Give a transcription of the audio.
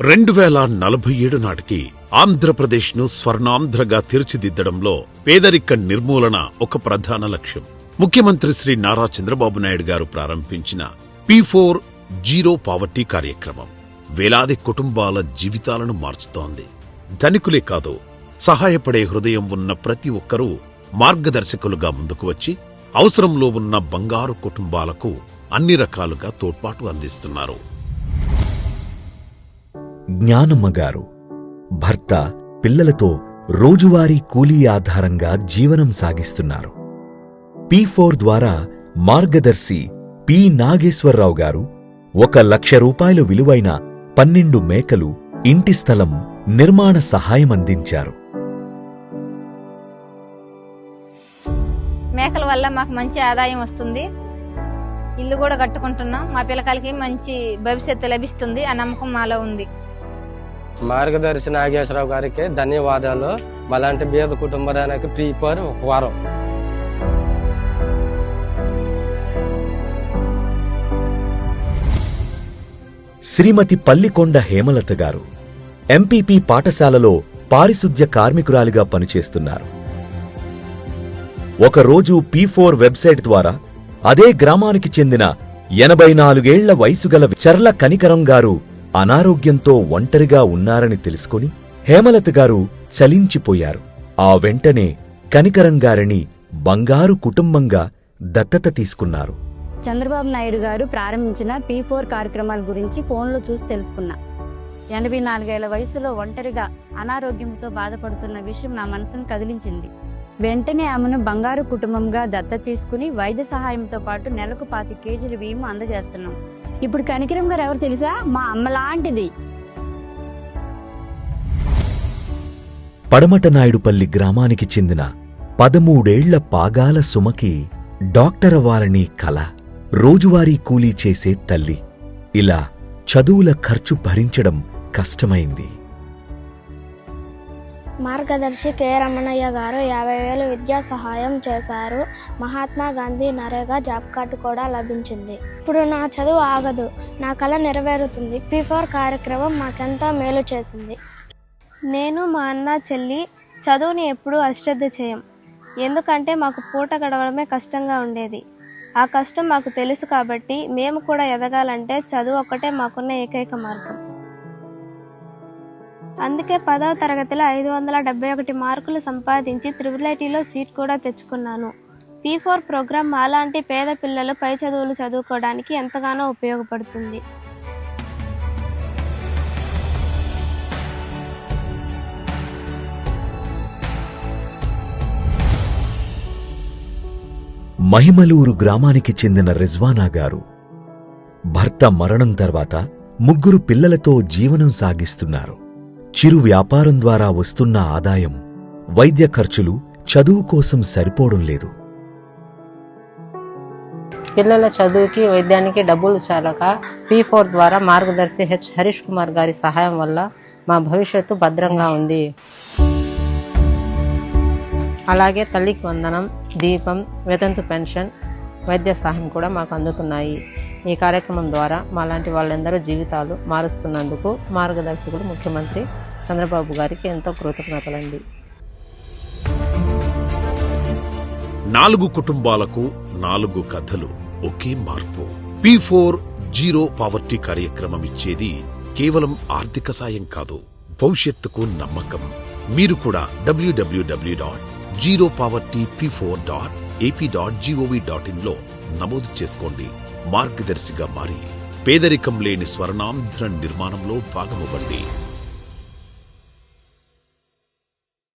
రెండు వేల నలభై ఏడు నాటికి ఆంధ్రప్రదేశ్ను స్వర్ణాంధ్రగా తీర్చిదిద్దడంలో పేదరిక నిర్మూలన ఒక ప్రధాన లక్ష్యం. ముఖ్యమంత్రి శ్రీ నారా చంద్రబాబు నాయుడు గారు ప్రారంభించిన పి ఫోర్ జీరో పావర్టీ కార్యక్రమం వేలాది కుటుంబాల జీవితాలను మార్చుతోంది. ధనికులే కాదు సహాయపడే హృదయం ఉన్న ప్రతి ఒక్కరూ మార్గదర్శకులుగా ముందుకు వచ్చి అవసరంలో ఉన్న బంగారు కుటుంబాలకు అన్ని రకాలుగా తోడ్పాటు అందిస్తున్నారు. జ్ఞానమ్మ గారు భర్త పిల్లలతో రోజువారీ కూలీ ఆధారంగా జీవనం సాగిస్తున్నారు. పి ఫోర్ ద్వారా మార్గదర్శి పి నాగేశ్వరరావు గారు ఒక లక్ష రూపాయలు విలువైన పన్నెండు మేకలు ఇంటి స్థలం నిర్మాణ సహాయం అందించారు. మేకల వల్ల మాకు మంచి ఆదాయం వస్తుంది. ఇల్లు కూడా కట్టుకుంటున్నాం. మా పిల్లకాయలకి మంచి భవిష్యత్తు లభిస్తుంది ఆ నమ్మకం మాలో ఉంది. మార్గదర్శి నాగేశ్వరరావు గారికి ధన్యవాదాలు. మలాంటి బీద కుటుంబానికి ప్రీపర్ ఒక వారం. శ్రీమతి పల్లికొండ హేమలత గారు ఎంపీపీ పాఠశాలలో పారిశుద్ధ్య కార్మికురాలిగా పనిచేస్తున్నారు. ఒకరోజు పీ ఫోర్ వెబ్సైట్ ద్వారా అదే గ్రామానికి చెందిన ఎనభై నాలుగేళ్ళ వయసుగల చర్ల కనికరం గారు అనారోగ్యంతో ఒంటరిగా ఉన్నారని తెలుసుకుని హేమలత గారు చలించిపోయారు. ఆ వెంటనే కనికరంగారిని బంగారు కుటుంబంగా దత్తత తీసుకున్నారు. చంద్రబాబు నాయుడు గారు ప్రారంభించిన పీ ఫోర్ కార్యక్రమాల గురించి ఫోన్లో చూసి తెలుసుకున్నా. ఎనభై నాలుగేళ్ళ వయసులో ఒంటరిగా అనారోగ్యంతో బాధపడుతున్న విషయం నా మనసును కదిలించింది. వెంటనే ఆమెను బంగారు కుటుంబంగా దత్త తీసుకుని వైద్య సహాయంతో పాటు నెలకు పాతి కేజీల బియ్యం అందజేస్తున్నాం. ఇప్పుడు కనికరం గారు ఎవరు తెలుసా? మా అమ్మ లాంటిది. పడమటనాయుడుపల్లి గ్రామానికి చెందిన పదమూడేళ్ళ పాగాల సుమకి డాక్టర్ అవ్వాలని కల. రోజువారీ కూలీ చేసే తల్లి. ఇలా చదువుల ఖర్చు భరించడం కష్టమైంది. మార్గదర్శి కె. రమణయ్య గారు యాభై వేలు విద్యా సహాయం చేశారు. మహాత్మా గాంధీ నరేగా జాబ్ కార్డు కూడా లభించింది. ఇప్పుడు నా చదువు ఆగదు. నా కళ నెరవేరుతుంది. పీ ఫోర్ కార్యక్రమం మాకెంతో మేలు చేసింది. నేను మా అన్న చెల్లి చదువుని ఎప్పుడూ అశ్రద్ధ చేయం. ఎందుకంటే మాకు పూట గడవడమే కష్టంగా ఉండేది. ఆ కష్టం మాకు తెలుసు కాబట్టి మేము కూడా ఎదగాలంటే చదువు ఒక్కటే మాకున్న ఏకైక మార్గం. అందుకే పదవ తరగతిలో ఐదు వందల డెబ్బై ఒకటి మార్కులు సంపాదించి త్రిబుల్ ఐటీలో సీట్ కూడా తెచ్చుకున్నాను. పీ ఫోర్ ప్రోగ్రాం అలాంటి పేద పిల్లలు పై చదువులు చదువుకోవడానికి ఎంతగానో ఉపయోగపడుతుంది. మహిమలూరు గ్రామానికి చెందిన రిజ్వానా గారు భర్త మరణం తర్వాత ముగ్గురు పిల్లలతో జీవనం సాగిస్తున్నారు. చిరు వ్యాపారం ద్వారా వస్తున్న ఆదాయం వైద్య ఖర్చులు చదువు కోసం సరిపోవడం లేదు. పిల్లల చదువుకి వైద్యానికి డబ్బులు చాలక పీ ఫోర్ ద్వారా మార్గదర్శి హెచ్ హరీష్ కుమార్ గారి సహాయం వల్ల మా భవిష్యత్తు భద్రంగా ఉంది. అలాగే తల్లికి వందనం దీపం వెతంతు పెన్షన్ వైద్య సహాయం కూడా మాకు అందుతున్నాయి. ఈ కార్యక్రమం ద్వారా మాలాంటి వాళ్ళందరూ జీవితాలు మారుస్తున్నందుకు మార్గదర్శకుడు ముఖ్యమంత్రి చంద్రబాబు గారికి ఎంతో కృతజ్ఞతలండి. నాలుగు కుటుంబాలకు నాలుగు కథలు ఒకే మార్పు. పి ఫోర్ జీరో పావర్టీ కార్యక్రమం ఇచ్చేది కేవలం ఆర్థిక సాయం కాదు భవిష్యత్తుకు నమ్మకం. మీరు కూడా WWW dot zero poverty P four dot AP dot gov dot ఇన్లో నమోదు చేసుకోండి. మార్గదర్శిగా మారి పేదరికం లేని స్వర్ణాంధ్ర నిర్మాణంలో భాగమవ్వండి.